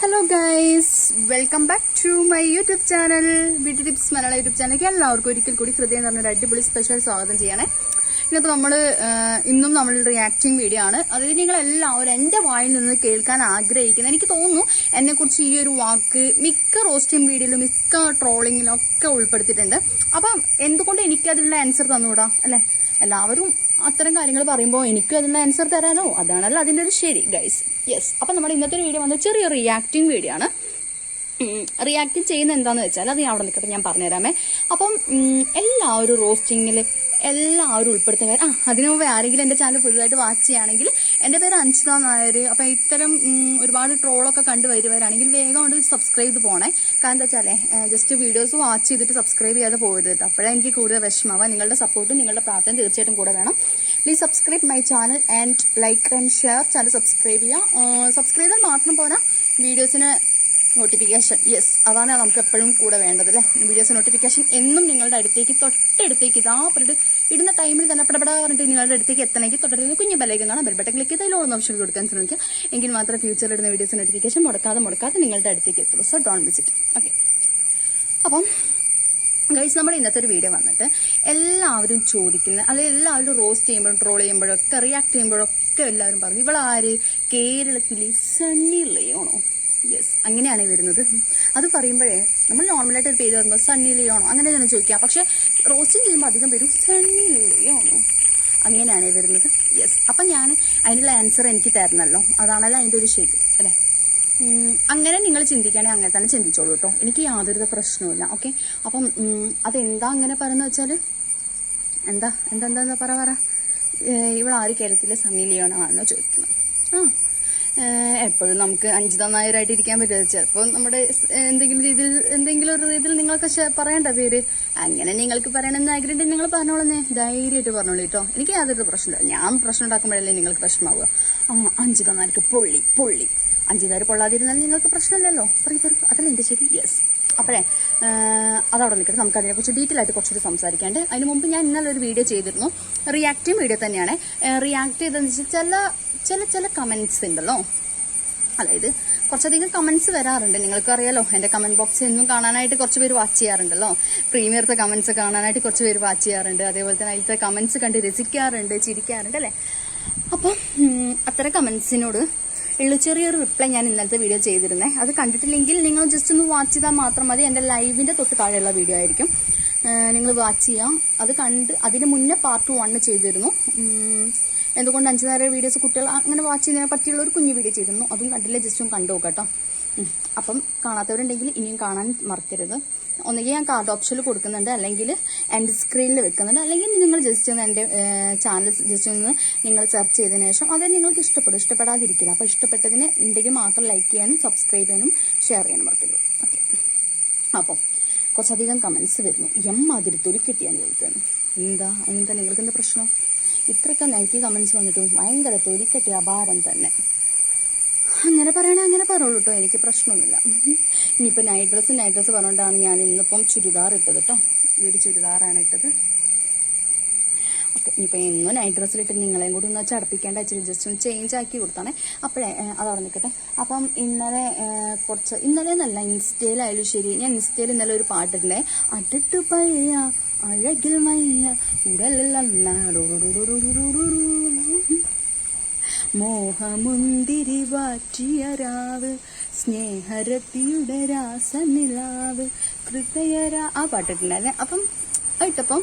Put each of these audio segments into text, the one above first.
Hello guys welcome back to my YouTube channel beauty tips Malayalam YouTube ചാനലിലേക്ക് എല്ലാവർക്കും ഒരിക്കൽ കൂടി ഹൃദയം പറഞ്ഞൊരു അടിപൊളി സ്പെഷ്യൽ സ്വാഗതം ചെയ്യണേ. ഇന്നിപ്പോൾ നമ്മൾ ഇന്നും നമ്മൾ റിയാക്ടിങ് വീഡിയോ ആണ്. അതിൽ നിങ്ങൾ എല്ലാവരും എന്റെ വായിൽ നിന്ന് കേൾക്കാൻ ആഗ്രഹിക്കുന്നത് എനിക്ക് തോന്നുന്നു എന്നെക്കുറിച്ച് ഈ ഒരു വാക്ക് മിക്ക റോസ്റ്റിംഗ് വീഡിയോയിലും മിക്ക ട്രോളിങ്ങിലും ഒക്കെ ഉൾപ്പെടുത്തിയിട്ടുണ്ട്. അപ്പം എന്തുകൊണ്ട് എനിക്കതിനുള്ള ആൻസർ തന്നുകൂടാ അല്ലേ? എല്ലാവരും അത്തരം കാര്യങ്ങൾ പറയുമ്പോൾ എനിക്ക് അതിന്റെ ആൻസർ തരാനോ അതാണല്ലോ അതിന്റെ ഒരു ശരി ഗൈസ് യെസ് അപ്പം നമ്മുടെ ഇന്നത്തെ വീഡിയോ വന്നത് ചെറിയ റിയാക്ടിങ് വീഡിയോ ആണ്. റിയാക്ട് ചെയ്യുന്ന എന്താന്ന് വെച്ചാൽ അത് ഞാൻ അവിടെ നിൽക്കട്ടെ ഞാൻ പറഞ്ഞുതരാമേ. അപ്പം എല്ലാവരും റോസ്റ്റിങ്ങിൽ എല്ലാവരും ഉൾപ്പെടുത്തുന്ന കാര്യം ആ അതിനു മുമ്പ് ആരെങ്കിലും എന്റെ ചാനൽ പുതുതായിട്ട് വാച്ച് ചെയ്യുകയാണെങ്കിൽ എന്റെ പേര് അഞ്ചിത നായർ അപ്പം ഇത്തരം ഒരുപാട് ട്രോളൊക്കെ കണ്ടു വരുവാണെങ്കിൽ വേഗം കൊണ്ട് സബ്സ്ക്രൈബ് ചെയ്ത് പോണേ. കാരണം എന്താ വെച്ചാലേ ജസ്റ്റ് വീഡിയോസ് വാച്ച് ചെയ്തിട്ട് സബ്സ്ക്രൈബ് ചെയ്യാതെ പോകരുത് കേട്ടോ. എനിക്ക് കൂടുതൽ വിഷമാവാം നിങ്ങളുടെ സപ്പോർട്ടും നിങ്ങളുടെ പ്രാർത്ഥന തീർച്ചയായിട്ടും കൂടെ വേണം. Please subscribe my channel and like and share channel subscribe ചെയ്യുക സബ്സ്ക്രൈബ് ചെയ്താൽ മാത്രം പോരാ. വീഡിയോസിന് നോട്ടിഫിക്കേഷൻ യെസ് അതാണ് നമുക്ക് എപ്പോഴും കൂടെ വേണ്ടത് അല്ലേ? വീഡിയോസ് നോട്ടിഫിക്കേഷൻ എന്നും നിങ്ങളുടെ അടുത്തേക്ക് തൊട്ടടുത്തേക്ക് ഇതാ പറഞ്ഞിട്ട് ഇടുന്ന ടൈമിൽ തന്നെ പടപടാ പറഞ്ഞിട്ട് നിങ്ങളുടെ അടുത്തേക്ക് എത്തണമെങ്കിൽ തൊട്ടടുത്ത് കുഞ്ഞു ബെല്ലേക്ക് കാണാം. ബെൽബട്ടൻ ക്ലിക്ക് ക്ലിക്ക് ചെയ്താൽ ഓൺ ഓപ്ഷൻ കൊടുക്കാൻ ശ്രമിക്കുക. എങ്കിൽ മാത്രമേ ഫ്യൂച്ചറിൽ ഇടുന്ന വീഡിയോസ് നോട്ടിഫിക്കേഷൻ മുടക്കാതെ മുടക്കാതെ നിങ്ങളുടെ അടുത്തേക്ക് എത്തുള്ളൂ. സോ ഡോൺ വിസിറ്റ് ഓക്കെ അപ്പം ഗൈസ് നമ്മുടെ ഇന്നത്തെ ഒരു വീഡിയോ വന്നിട്ട് എല്ലാവരും ചോദിക്കുന്ന അല്ലെങ്കിൽ എല്ലാവരും റോസ്റ്റ് ചെയ്യുമ്പോഴും ട്രോൾ ചെയ്യുമ്പോഴൊക്കെ റിയാക്ട് ചെയ്യുമ്പോഴൊക്കെ എല്ലാവരും പറഞ്ഞു ഇവളാര്? കേരളത്തിലെ സണ്ണി ലിയോണോ യെസ് അങ്ങനെയാണ് വരുന്നത്. അത് പറയുമ്പോഴേ നമ്മൾ നോർമലായിട്ട് ഒരു പേര് പറയുമ്പോൾ സണ്ണി ലിയോണോ അങ്ങനെയാണ് ചോദിക്കുക. പക്ഷെ റോസ്റ്റിംഗ് ചെയ്യുമ്പോൾ അധികം പേരും സണ്ണി ലിയോണോ അങ്ങനെയാണ് വരുന്നത്. യെസ് അപ്പം ഞാൻ അതിനുള്ള ആൻസർ എനിക്ക് തരണമല്ലോ അതാണല്ലോ അതിന്റെ ഒരു ശരി അല്ലേ? അങ്ങനെ നിങ്ങൾ ചിന്തിക്കുകയാണെങ്കിൽ അങ്ങനെ തന്നെ ചിന്തിച്ചോളൂ കേട്ടോ. എനിക്ക് യാതൊരു പ്രശ്നവുമില്ല ഓക്കെ അപ്പം അതെന്താ അങ്ങനെ പറയുന്നത് വെച്ചാൽ എന്താ എന്താ എന്താ പറ പറ? ഇവിടെ ആര് കേരളത്തിലെ സണ്ണി ലിയോണോ ആണെന്ന് ചോദിക്കുന്നത്. ആ എപ്പോഴും നമുക്ക് അഞ്ച് നായരായിട്ട് ഇരിക്കാൻ പറ്റുമോ ചിലപ്പോൾ നമ്മുടെ എന്തെങ്കിലും രീതിയിൽ എന്തെങ്കിലും ഒരു രീതിയിൽ നിങ്ങൾക്ക് പറയേണ്ട പേര്. അങ്ങനെ നിങ്ങൾക്ക് പറയണമെന്ന് ആഗ്രഹം നിങ്ങൾ പറഞ്ഞോളന്നേ. ധൈര്യമായിട്ട് പറഞ്ഞോളൂ കേട്ടോ. എനിക്ക് യാതൊരു പ്രശ്നമില്ല. ഞാൻ പ്രശ്നം ഉണ്ടാക്കുമ്പോഴല്ലേ നിങ്ങൾക്ക് പ്രശ്നമാവുക ആ അഞ്ച് നായർക്ക് പൊള്ളി പൊള്ളി. അഞ്ചുതാര് പൊള്ളാതിരുന്നാലും നിങ്ങൾക്ക് പ്രശ്നമില്ലല്ലോ. പറയൂ പറയൂ. അതല്ല എന്റെ ശരി. യെസ് അപ്പോഴേ അതവിടെ നിൽക്കട്ടെ നമുക്ക് അതിനെക്കുറിച്ച് ഡീറ്റെയിൽ ആയിട്ട് കുറച്ചുകൂടി സംസാരിക്കാണ്ട്. അതിന് മുമ്പ് ഞാൻ ഇന്നലെ ഒരു വീഡിയോ ചെയ്തിരുന്നു. റിയാക്റ്റീവ് വീഡിയോ തന്നെയാണ്. റിയാക്ട് ചെയ്തതെന്ന് വെച്ചാൽ ചില ചില ചില കമൻസ് ഉണ്ടല്ലോ. അതായത് കുറച്ചധികം കമൻസ് വരാറുണ്ട്. നിങ്ങൾക്ക് അറിയാലോ എന്റെ കമന്റ് ബോക്സ് എന്നും കാണാനായിട്ട് കുറച്ച് പേര് വാച്ച് ചെയ്യാറുണ്ടല്ലോ. പ്രീമിയർത്തെ കമൻസ് കാണാനായിട്ട് കുറച്ച് പേര് വാച്ച് ചെയ്യാറുണ്ട്. അതേപോലെ തന്നെ അതിലത്തെ കമൻസ് കണ്ട് രസിക്കാറുണ്ട് ചിരിക്കാറുണ്ട് അല്ലേ? അപ്പം അത്തരം കമന്റ്സിനോട് ഉള്ള. ചെറിയൊരു റിപ്ലൈ ഞാൻ ഇന്നലത്തെ വീഡിയോ ചെയ്തിരുന്നേ. അത് കണ്ടിട്ടില്ലെങ്കിൽ നിങ്ങൾ ജസ്റ്റ് ഒന്ന് വാച്ച് ചെയ്താൽ മാത്രം മതി. എന്റെ ലൈവിന്റെ തൊട്ട് താഴെയുള്ള വീഡിയോ ആയിരിക്കും. നിങ്ങൾ വാച്ച് ചെയ്യാം. അത് കണ്ട് അതിന് മുന്നേ പാർട്ട് വണ്ണ് ചെയ്തിരുന്നു. എന്തുകൊണ്ട് അഞ്ചു നേരം വീഡിയോസ് കുട്ടികൾ അങ്ങനെ വാച്ച് ചെയ്യുന്നതിനെ പറ്റിയുള്ള ഒരു കുഞ്ഞു വീഡിയോ ചെയ്തിരുന്നു. അതും കണ്ടില്ല? ജസ്റ്റ് ഒന്ന് കണ്ടു നോക്കാം കേട്ടോ. അപ്പം കാണാത്തവരുണ്ടെങ്കിൽ ഇനിയും കാണാൻ മറക്കരുത്. ഒന്നുകിൽ ഞാൻ കാർഡ് ഓപ്ഷനിൽ കൊടുക്കുന്നുണ്ട് അല്ലെങ്കിൽ എന്റെ സ്ക്രീനിൽ വെക്കുന്നുണ്ട് അല്ലെങ്കിൽ നിങ്ങൾ ജസ്റ്റ് ഒന്ന് എന്റെ ചാനൽ ജസ്റ്റ് ഒന്ന് നിങ്ങൾ സെർച്ച് ചെയ്തതിന് ശേഷം അത് നിങ്ങൾക്ക് ഇഷ്ടപ്പെടും. ഇഷ്ടപ്പെടാതിരിക്കില്ല. അപ്പോൾ ഇഷ്ടപ്പെട്ടതിന് ഉണ്ടെങ്കിൽ മാത്രം ലൈക്ക് ചെയ്യാനും സബ്സ്ക്രൈബ് ചെയ്യാനും ഷെയർ ചെയ്യാനും മറക്കരുത്. ഓക്കെ അപ്പം കുറച്ചധികം കമൻസ് വരുന്നു. എം മാതിരി തൊലിക്കെട്ടിയാണ് ചോദിക്കുന്നത് എന്താ എന്താ? നിങ്ങൾക്ക് എന്താ പ്രശ്നം? ഇത്രയൊക്കെ നെഗറ്റീവ് കമൻസ് വന്നിട്ടും ഭയങ്കര തൊലിക്കെട്ടി അപാരം തന്നെ. അങ്ങനെ പറയണേ അങ്ങനെ പറയുള്ളൂ കേട്ടോ എനിക്ക് പ്രശ്നമൊന്നുമില്ല ഇനിയിപ്പോൾ നൈറ്റ് ഡ്രസ്സ് നൈറ്റ് ഡ്രസ്സ് പറഞ്ഞുകൊണ്ടാണ് ഞാൻ ഇന്നിപ്പം ചുരിദാർ ഇട്ടത് കേട്ടോ ഈ ഒരു ചുരിദാറാണ് ഇട്ടത് ഓക്കെ ഇനിയിപ്പോൾ എന്നും നൈറ്റ് ഡ്രസ്സിലിട്ട് നിങ്ങളെയും കൂടി ഒന്ന് ചടപ്പിക്കേണ്ട ഇച്ചിരി ജസ്റ്റ് ഒന്ന് ചേഞ്ച് ആക്കി കൊടുത്താണേ അപ്പോഴേ അത് നിൽക്കട്ടെ അപ്പം ഇന്നലെ കുറച്ച് ഇന്നലെ എന്നല്ല ഇൻസ്റ്റയിലായാലും ശരി ഞാൻ ഇൻസ്റ്റയിൽ ഇന്നലെ ഒരു പാട്ടിട്ടുണ്ടേ അട്ടിട്ട് പയ്യ അഴകിൽ മയ്യ ഉടലെല്ലാം മോഹമുന്തിരി വാറ്റിയ രാവ് സ്നേഹരത്തിയുടെ രാസനിലാവ് ഹൃദയരാ ആ പാട്ടിട്ടുണ്ടായിരുന്നെ അപ്പം ആയിട്ടപ്പം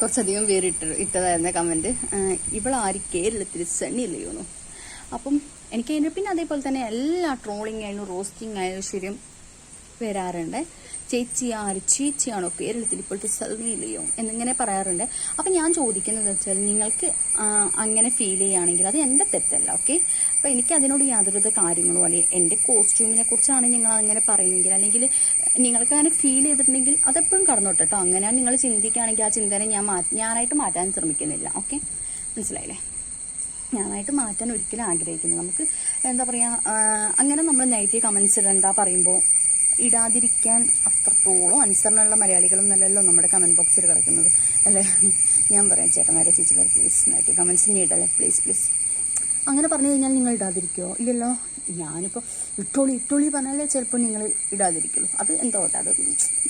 കുറച്ചധികം പേര് ഇട്ട ഇട്ടതായിരുന്ന കമന്റ് ഇവളാര് കേരളത്തിൽ സണ്ണിയില്ലയോന്നു അപ്പം എനിക്ക് പിന്നെ അതേപോലെ തന്നെ എല്ലാ ട്രോളിങ് ആയാലും റോസ്റ്റിംഗ് ആയാലും ശരിയും വരാറുണ്ട്. ചേച്ചി ആര് ചേച്ചിയാണോ കേരളത്തിൽ ഇപ്പോഴത്തെ ഇല്ലയോ എന്നിങ്ങനെ പറയാറുണ്ട്. അപ്പം ഞാൻ ചോദിക്കുന്നത് വെച്ചാൽ നിങ്ങൾക്ക് അങ്ങനെ ഫീൽ ചെയ്യുകയാണെങ്കിൽ അത് എന്റെ തെറ്റല്ല ഓക്കെ അപ്പം എനിക്ക് അതിനോട് യാതൊരു കാര്യങ്ങളോ അല്ലെങ്കിൽ എന്റെ കോസ്റ്റ്യൂമിനെ കുറിച്ചാണ് നിങ്ങൾ അങ്ങനെ പറയുന്നെങ്കിൽ അല്ലെങ്കിൽ നിങ്ങൾക്ക് അങ്ങനെ ഫീൽ ചെയ്തിട്ടുണ്ടെങ്കിൽ അതെപ്പോഴും കടന്നോട്ടെ കേട്ടോ അങ്ങനെ നിങ്ങൾ ചിന്തിക്കുകയാണെങ്കിൽ ആ ചിന്തനെ ഞാൻ ഞാനായിട്ട് മാറ്റാൻ ശ്രമിക്കുന്നില്ല ഓക്കെ മനസ്സിലായില്ലേ? ഞാനായിട്ട് മാറ്റാൻ ഒരിക്കലും ആഗ്രഹിക്കുന്നു നമുക്ക് എന്താ പറയുക അങ്ങനെ നമ്മൾ നെഗറ്റീവ് കമൻസ് ഇടണ്ട പറയുമ്പോൾ ഇടാതിരിക്കാൻ അത്രത്തോളം അനുസരണമുള്ള മലയാളികളും നല്ലല്ലോ നമ്മുടെ കമന്റ് ബോക്സിൽ കിടക്കുന്നത്. അല്ലേ? ഞാൻ പറയാം ചേട്ടന്മാരെ ചേച്ചിമാർ പ്ലീസ് നെഗറ്റീവ് കമന്റ്സ് ഇനി ഇടല്ലേ? പ്ലീസ് പ്ലീസ് അങ്ങനെ പറഞ്ഞു കഴിഞ്ഞാൽ നിങ്ങൾ ഇടാതിരിക്കുമോ ഇല്ലല്ലോ. ഞാനിപ്പോൾ ഇട്ടോളി ഇട്ടോളി പറഞ്ഞാലേ ചിലപ്പോൾ നിങ്ങൾ ഇടാതിരിക്കുള്ളൂ. അത് എന്തോ അത്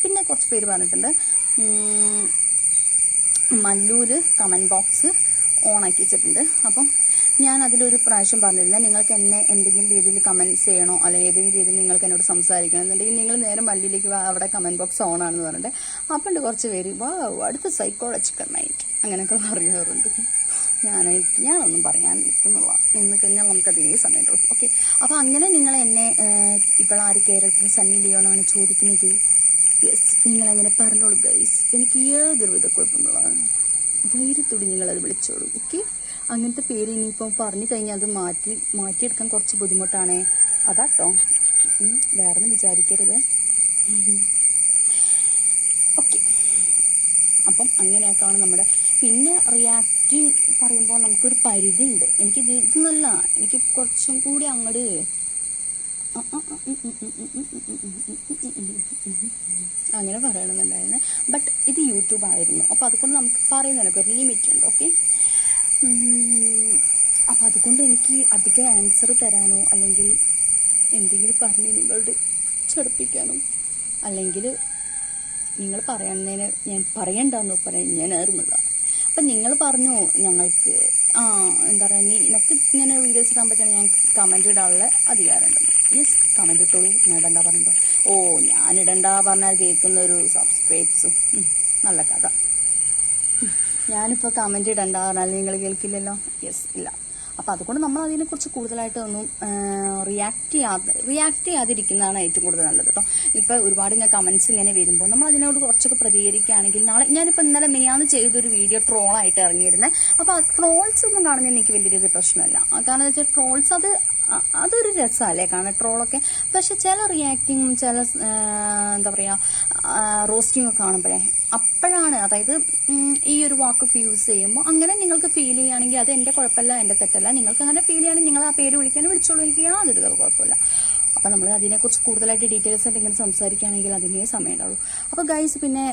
പിന്നെ കുറച്ച് പേര് പറഞ്ഞിട്ടുണ്ട്. മല്ലൂർ കമന്റ് ബോക്സ് ഓണാക്കി വെച്ചിട്ടുണ്ട്. അപ്പം ഞാൻ അതിലൊരു പ്രാവശ്യം പറഞ്ഞിരുന്നു. നിങ്ങൾക്ക് എന്നെ എന്തെങ്കിലും രീതിയിൽ കമന്റ്സ് ചെയ്യണോ? അല്ലെങ്കിൽ ഏതെങ്കിലും രീതിയിൽ നിങ്ങൾക്ക് എന്നോട് സംസാരിക്കണം എന്നുണ്ടെങ്കിൽ നിങ്ങൾ നേരെ മല്ലിയിലേക്ക് അവിടെ കമന്റ് ബോക്സ് ഓൺ ആണെന്ന് പറഞ്ഞിട്ട് അപ്പണ്ട് കുറച്ച് പേര് വാ അടുത്ത സൈക്കോളജിക്കൽ മൈൻഡ് അങ്ങനെയൊക്കെ പറയാറുണ്ട്. ഞാനായിട്ട് ഞാനൊന്നും പറയാൻ നിൽക്കുന്നുള്ള നിന്ന് കഴിഞ്ഞാൽ നമുക്ക് അതേ സമയമുള്ളൂ. ഓക്കെ അപ്പോൾ അങ്ങനെ നിങ്ങൾ എന്നെ ഇവളാര് കേരളത്തിൽ സണ്ണി ലിയോണാണ് ചോദിക്കുന്നത്? യെസ് നിങ്ങളങ്ങനെ പറഞ്ഞോളൂ ഗൈസ് എനിക്ക് ഏതൊരു വിധ കുഴപ്പങ്ങളാണ് ധൈര്യത്തോടെ നിങ്ങളത് വിളിച്ചോളൂ. ഓക്കെ അങ്ങനത്തെ പേര് ഇനിയിപ്പോൾ പറഞ്ഞു കഴിഞ്ഞാൽ അത് മാറ്റി മാറ്റിയെടുക്കാൻ കുറച്ച് ബുദ്ധിമുട്ടാണ് അതാട്ടോ വേറെ വേറൊന്നും വിചാരിക്കരുത് ഓക്കെ അപ്പം അങ്ങനെയൊക്കെയാണ് നമ്മുടെ പിന്നെ റിയാക്റ്റിംഗ് പറയുമ്പോൾ നമുക്കൊരു പരിധി ഉണ്ട് എനിക്ക് ഇത് ഇതൊന്നല്ല എനിക്ക് കുറച്ചും കൂടി അങ്ങോട്ട് അങ്ങനെ പറയണമെന്നുണ്ടായിരുന്നു ബട്ട് ഇത് യൂട്യൂബ് ആയിരുന്നു അപ്പോൾ അതുകൊണ്ട് നമുക്ക് പറയുന്നതിനൊക്കെ ഒരു ലിമിറ്റ് ഉണ്ട് ഓക്കെ അപ്പോൾ അതുകൊണ്ട് എനിക്ക് അധികം ആൻസർ തരാനോ അല്ലെങ്കിൽ എന്തെങ്കിലും പറഞ്ഞ് നിങ്ങളോട് ചടുപ്പിക്കാനോ അല്ലെങ്കിൽ നിങ്ങൾ പറയുന്നതിന് ഞാൻ പറയണ്ടെന്ന് പറയാൻ ഞാൻ ഏറുന്നില്ല. അപ്പം നിങ്ങൾ പറഞ്ഞു ഞങ്ങൾക്ക് ആ എന്താ പറയുക നീ നിനക്ക് ഇങ്ങനെ വീഡിയോസ് ഇടാൻ പറ്റുന്ന ഞാൻ കമന്റ് ഇടാനുള്ള അധികാരമുണ്ടെന്ന് യെസ് കമന്റ് ഇട്ടോളൂ. ഞാൻ ഇടണ്ട പറഞ്ഞോ ഓ ഞാൻ ഇടണ്ട പറഞ്ഞാൽ കേൾക്കുന്ന ഒരു സബ്സ്ക്രൈബ്സും നല്ല കഥ. ഞാനിപ്പോൾ കമന്റ് ഇടണ്ട പറഞ്ഞാൽ നിങ്ങൾ കേൾക്കില്ലല്ലോ? യെസ് ഇല്ല. അപ്പോൾ അതുകൊണ്ട് നമ്മൾ അതിനെക്കുറിച്ച് കൂടുതലായിട്ട് ഒന്നും റിയാക്ട് ചെയ്യാതെ റിയാക്ട് ചെയ്യാതിരിക്കുന്നതാണ് ഏറ്റവും കൂടുതൽ നല്ലത് കേട്ടോ. ഇപ്പോൾ ഒരുപാട് ഇങ്ങനെ കമൻസ് ഇങ്ങനെ വരുമ്പോൾ നമ്മൾ അതിനോട് കുറച്ചൊക്കെ പ്രതികരിക്കുകയാണെങ്കിൽ നാളെ ഞാനിപ്പോൾ ഇന്നലെ മിനിയാന്ന് ചെയ്തൊരു വീഡിയോ ട്രോളായിട്ട് ഇറങ്ങിയിരുന്നത് അപ്പോൾ ട്രോൾസ് ഒന്നും കാണുന്നതിന് എനിക്ക് വലിയ രീതിയിൽ പ്രശ്നമല്ല കാരണം വെച്ചാൽ ട്രോൾസ് അത് അതൊരു രസമല്ലേ കാരണം ട്രോളൊക്കെ പക്ഷെ ചില റിയാക്ടിങ്ങും ചില എന്താ പറയുക റോസ്റ്റിങ്ങൊക്കെ കാണുമ്പോഴേ അപ്പോഴാണ് അതായത് ഈ ഒരു വാക്കൊക്കെ യൂസ് ചെയ്യുമ്പോൾ അങ്ങനെ നിങ്ങൾക്ക് ഫീൽ ചെയ്യുകയാണെങ്കിൽ അത് എന്റെ കുഴപ്പമില്ല എന്റെ തെറ്റല്ല. നിങ്ങൾക്ക് അങ്ങനെ ഫീൽ ചെയ്യുകയാണെങ്കിൽ നിങ്ങൾ ആ പേര് വിളിക്കാൻ വിളിച്ചോളൂ എനിക്ക് യാതൊരു കുഴപ്പമില്ല. അപ്പം നമ്മൾ അതിനെക്കുറിച്ച് കൂടുതലായിട്ട് ഡീറ്റെയിൽസ് എന്തെങ്കിലും സംസാരിക്കുകയാണെങ്കിൽ അതിനേ സമയം ഉണ്ടാവുള്ളൂ അപ്പോൾ ഗൈസ് പിന്നെ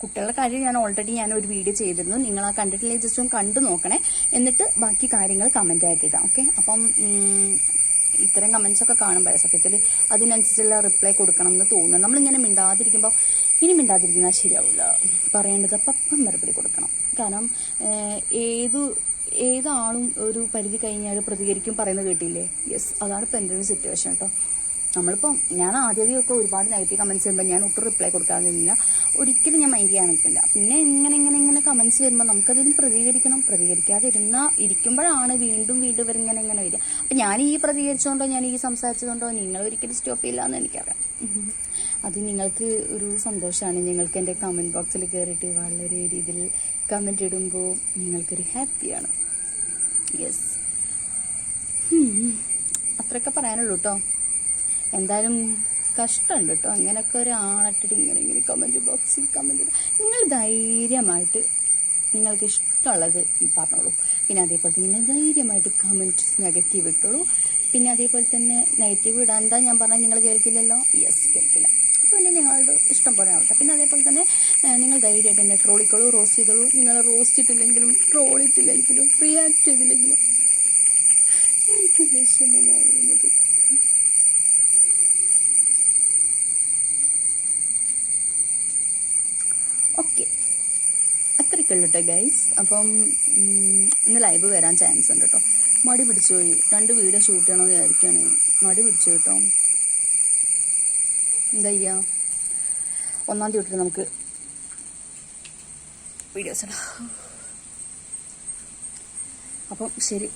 കുട്ടികളുടെ കാര്യം ഞാൻ ഓൾറെഡി ഞാൻ ഒരു വീഡിയോ ചെയ്തിരുന്നു. നിങ്ങൾ ആ കണ്ടിട്ടില്ലേ? ജസ്റ്റ് ഒന്ന് കണ്ടു നോക്കണേ. എന്നിട്ട് ബാക്കി കാര്യങ്ങൾ കമന്റ് ആയിട്ട് ഇടാം. ഓക്കെ അപ്പം ഇത്തരം കമൻസ് ഒക്കെ കാണുമ്പോഴേ സത്യത്തിൽ അതിനനുസരിച്ചുള്ള റിപ്ലൈ കൊടുക്കണം എന്ന് തോന്നുന്നു. നമ്മളിങ്ങനെ മിണ്ടാതിരിക്കുമ്പോൾ ഇനി മിണ്ടാതിരിക്കുന്നത് ശരിയാവില്ല പറയേണ്ടത് അപ്പം മറുപടി കൊടുക്കണം. കാരണം ഏതു ഏതാളും ഒരു പരിധി കഴിഞ്ഞാൽ പ്രതികരിക്കും പറയുന്നത് കേട്ടില്ലേ? യെസ് അതാണ് ഇപ്പം എന്റെ ഒരു സിറ്റുവേഷൻ കേട്ടോ നമ്മളിപ്പം ഞാൻ ആദ്യമൊക്കെ ഒരുപാട് നെഗറ്റീവ് കമൻസ് വരുമ്പോൾ ഞാൻ ഒട്ടും റിപ്ലൈ കൊടുക്കാതിരുന്നില്ല ഒരിക്കലും ഞാൻ മൈൻഡ് ചെയ്യാൻ നിൽക്കില്ല പിന്നെ ഇങ്ങനെ ഇങ്ങനെ ഇങ്ങനെ കമൻസ് വരുമ്പോൾ നമുക്കതിന് പ്രതികരിക്കണം. പ്രതികരിക്കാതിരുന്ന ഇരിക്കുമ്പോഴാണ് വീണ്ടും വീണ്ടും ഇങ്ങനെ ഇങ്ങനെ വരിക. അപ്പം ഞാൻ ഈ പ്രതികരിച്ചുകൊണ്ടോ ഞാൻ ഈ സംസാരിച്ചതുകൊണ്ടോ നിങ്ങൾ ഒരിക്കലും സ്റ്റോപ്പ് ചെയ്യില്ല എന്ന് എനിക്കറിയാം. അത് നിങ്ങൾക്ക് ഒരു സന്തോഷമാണ്. നിങ്ങൾക്ക് എന്റെ കമന്റ് ബോക്സിൽ കയറിയിട്ട് വളരെ രീതിയിൽ കമന്റ് ഇടുമ്പോൾ നിങ്ങൾക്കൊരു ഹാപ്പിയാണ് യെസ് അത്രയൊക്കെ പറയാനുള്ളൂ കേട്ടോ എന്തായാലും കഷ്ടമുണ്ട് കേട്ടോ. അങ്ങനെയൊക്കെ ഒരാളിട്ടിട്ട് ഇങ്ങനെ ഇങ്ങനെ കമന്റ് ബോക്സിൽ കമന്റ് നിങ്ങൾ ധൈര്യമായിട്ട് നിങ്ങൾക്ക് ഇഷ്ടമുള്ളത് പറഞ്ഞോളൂ. പിന്നെ അതേപോലെ തന്നെ നിങ്ങൾ ധൈര്യമായിട്ട് കമന്റ് നെഗറ്റീവ് ഇട്ടോളൂ. പിന്നെ അതേപോലെ തന്നെ നെഗറ്റീവ് ഇടാൻ എന്താ ഞാൻ പറഞ്ഞാൽ നിങ്ങൾ കേൾക്കില്ലല്ലോ? യെസ് കേൾക്കില്ല. അപ്പോൾ പിന്നെ നിങ്ങളുടെ ഇഷ്ടം പോലെ ആവട്ടെ. പിന്നെ അതേപോലെ തന്നെ നിങ്ങൾ ധൈര്യമായിട്ട് എന്നെ ട്രോളിക്കോളൂ റോസ്റ്റ് ചെയ്തോളൂ. നിങ്ങൾ റോസ്റ്റ് ഇട്ടില്ലെങ്കിലും ട്രോളിട്ടില്ലെങ്കിലും റിയാക്ട് ചെയ്തില്ലെങ്കിലും. എനിക്ക് വിഷമമാവുന്നത് ഓക്കെ അത്രയ്ക്ക് ഉള്ളു കേട്ടോ ഗൈസ് അപ്പം ഇന്ന് ലൈവ് വരാൻ ചാൻസ് ഉണ്ട് കേട്ടോ മടി പിടിച്ചു പോയി. രണ്ട് വീഡിയോ ഷൂട്ട് ചെയ്യണമെന്ന് വിചാരിക്കുകയാണ് മടി പിടിച്ചു കേട്ടോ എന്താ ചെയ്യാ? ഒന്നാം തീയതി തൊട്ടിട്ട് നമുക്ക് വീഡിയോസ് അപ്പം ശരി.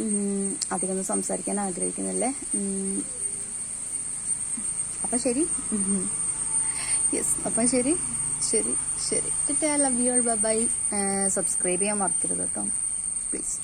അധികമൊന്നും അധികം സംസാരിക്കാൻ ആഗ്രഹിക്കുന്നില്ലേ? അപ്പം ശരി. യെസ് അപ്പം ശരി. ശരി ശരി. I love you bye subscribe ചെയ്യാൻ മറക്കരുത് കേട്ടോ. പ്ലീസ്